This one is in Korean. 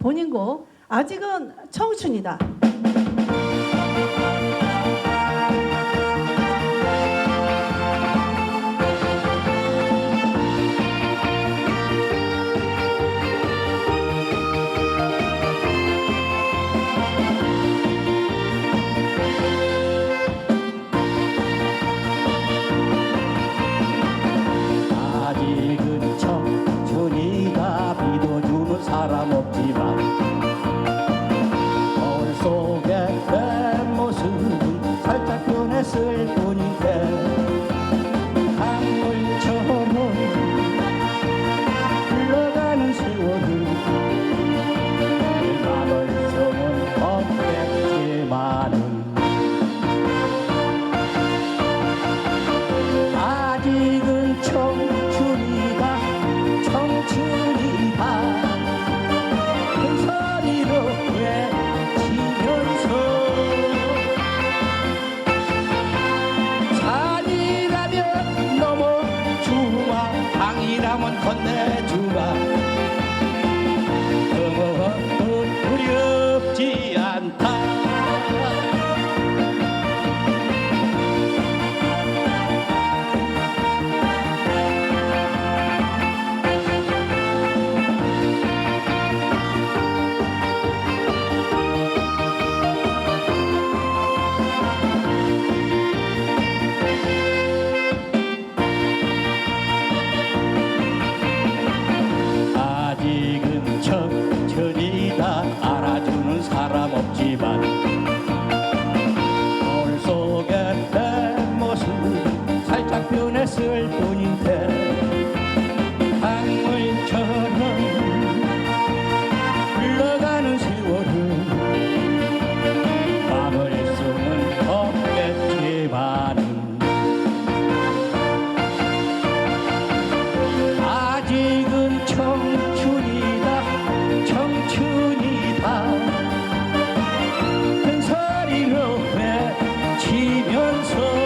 본인곡 아직은 청춘이다. 건네주마. 없지만 거울 속에 내 모습 살짝 변했을 뿐인데 层层